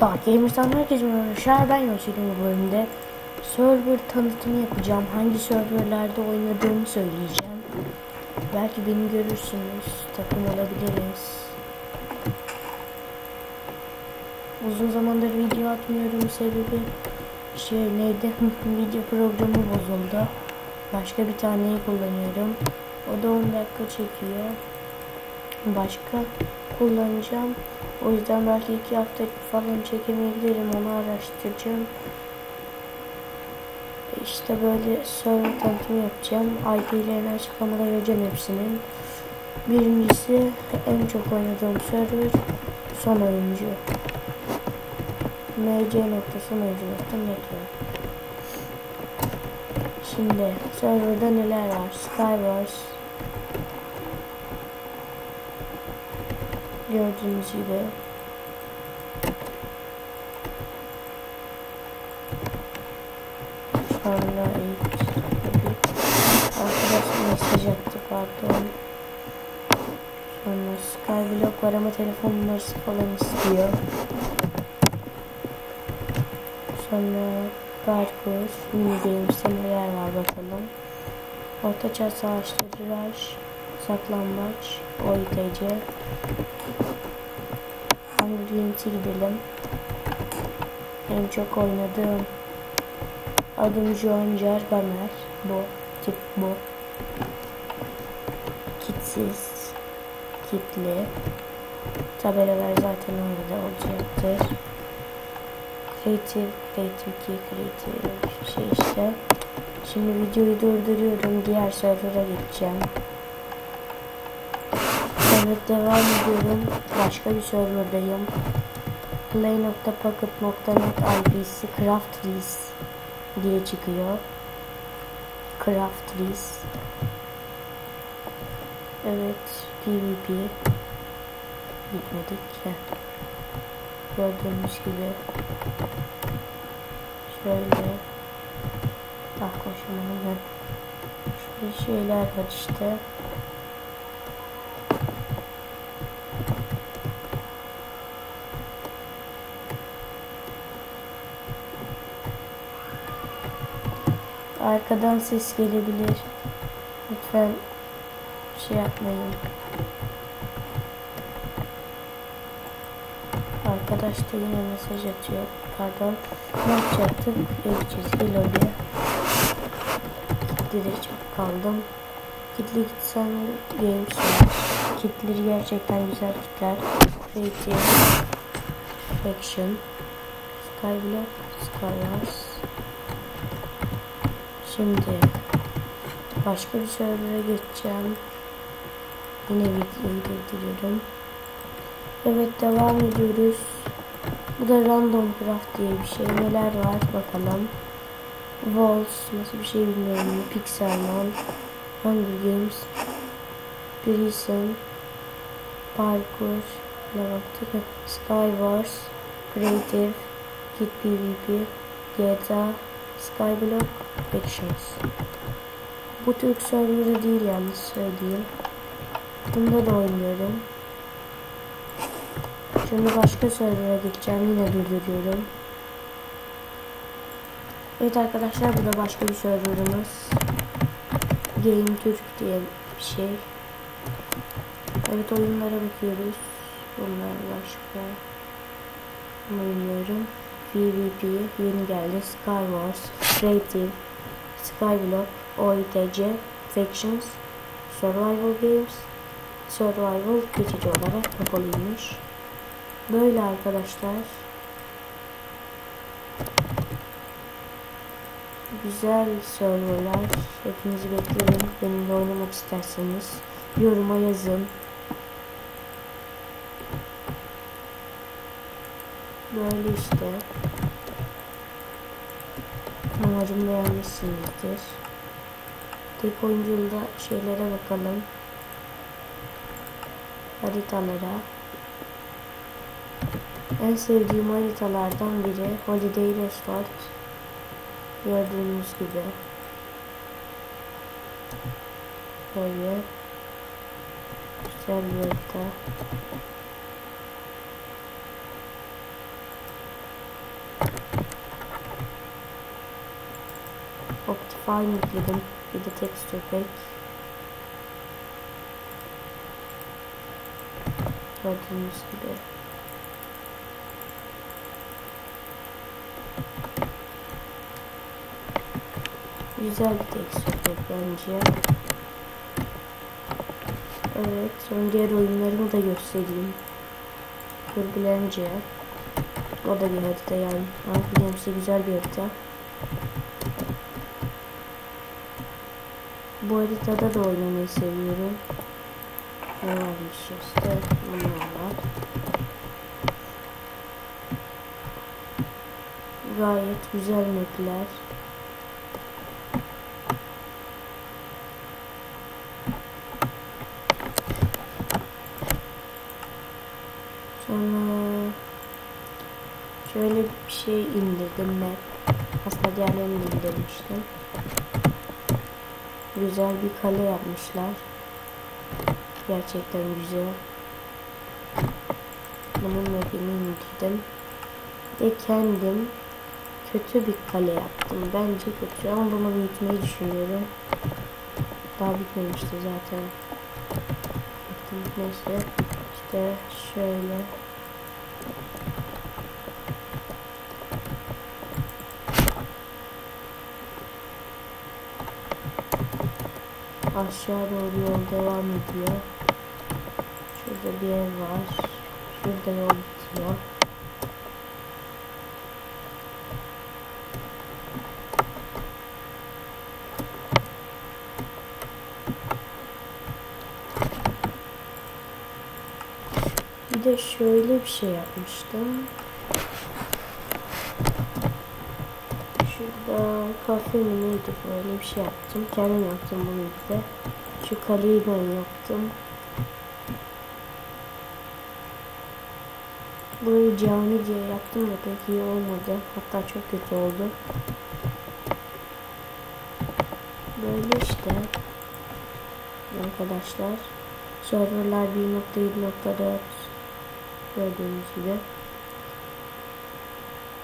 Dark Gamers'tan herkese merhaba. arkadaşlar. Ben Yoshi'nin bu bölümde server tanıtımı yapacağım. Hangi serverlerde oynadığımı söyleyeceğim. Belki beni görürsünüz. Takım olabiliriz. Uzun zamandır video atmıyorum. Sebebi şey neydi? video programı bozuldu. Başka bir taneyi kullanıyorum. O da 10 dakika çekiyor. Başka kullanacağım. O yüzden belki iki hafta falan çekemeyebilirim. Onu araştıracağım. İşte böyle server tanıtımı yapacağım. IP'lerini açıklamada vereceğim hepsinin. Birincisi en çok oynadığım server son oyuncu. mc.sonucu.network Şimdi serverda neler var? Skywars Gördüğünüz gibi Sonra ilk arkadaş mesaj attı pardon. Sonra Skyblock var ama telefon numarası falan istiyor. Sonra parkur, games'te neler var bakalım. Ortaçağ savaşları, saklambaç, OITC. Games'e gidelim. En çok oynadığım adım John Jargamer. Bu, tip bu. Kitsiz, kitli. Tabelalar zaten orada olacaktır. Creative, Creative 2, Creative şey işte. Şimdi videoyu durduruyorum. Diğer server'a geçeceğim. Evet devam ediyorum. Başka bir serverdayım. Play.pocket.net IP'si Craftlis diye çıkıyor. Craftlis. Evet. PvP. Gitmedik. Heh. Gördüğünüz gibi. Şöyle. Ah koşamadım. Şöyle şeyler var işte. Arkadan ses gelebilir. Lütfen şey yapmayın. Arkadaş da yine mesaj atıyor. Pardon. Ne yapacaktık? İlk çizgi lobi. Kitlede çok kaldım. Kitli gitsen games var. Kitleri gerçekten güzel kitler. Creative. Action. Skyblock. Skywars. Şimdi başka bir server'a geçeceğim. Yine videoyu durduruyorum. Evet devam ediyoruz. Bu da Random Craft diye bir şey. Neler var bakalım. Walls nasıl bir şey bilmiyorum. Pixelmon. Hunger Games. Prison. Parkour. Ne baktık? Skywars. Creative. Kit PvP. GTA. Skyblock Actions. Bu Türk serverı değil yalnız söyleyeyim. Bunda da oynuyorum. Şimdi başka server'a geçeceğim. Yine durduruyorum. Evet arkadaşlar bu da başka bir serverımız. Game Türk diye bir şey. Evet oyunlara bakıyoruz. Bunlar başka. Oynuyorum. PvP yeni geldi. Skywars, Creative, Skyblock, OITC, Factions, Survival Games, Survival geçici olarak kapalıymış. Böyle arkadaşlar. Güzel serverlar. Hepinizi beklerim. Benimle oynamak isterseniz yoruma yazın. Böyle işte. Umarım beğenmişsinizdir. Tek oyunculuğda şeylere bakalım. Haritalara. En sevdiğim haritalardan biri Holiday Resort. Gördüğünüz gibi. Böyle. Güzel bir harita. File yükledim. Bir de texture pack. Gördüğünüz gibi. Güzel bir texture pack bence. Evet, son diğer oyunlarımı da göstereyim. Gürgülence. O da bir harita yani. Amfilemsi güzel bir harita. Bu haritada da oynamayı seviyorum. Ne varmış işte? Bunlar var. Gayet güzel mapler. Sonra şöyle bir şey indirdim map. Aslında diğerlerini indirmiştim. Güzel bir kale yapmışlar. Gerçekten güzel. Bunun mapini indirdim. Ve kendim kötü bir kale yaptım. Bence kötü ama bunu büyütmeyi düşünüyorum. Daha bitmemişti zaten. Neyse. İşte şöyle. Aşağı doğru yol devam ediyor. Şurada bir ev var. Şurada yol bitiyor. Bir de şöyle bir şey yapmıştım. Şurada kafe mi böyle bir şey yaptım. Kendim yaptım bunu bir de. Şu kaleyi ben yaptım. Burayı cami diye yaptım da pek iyi olmadı. Hatta çok kötü oldu. Böyle işte. Arkadaşlar. Serverlar 1.7.4 Gördüğünüz gibi.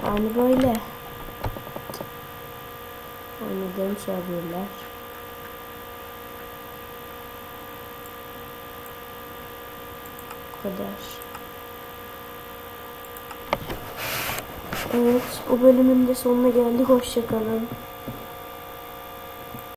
Yani böyle. Oynadığım serverler. Bu kadar. Evet, bu bölümün de sonuna geldik. Hoşçakalın.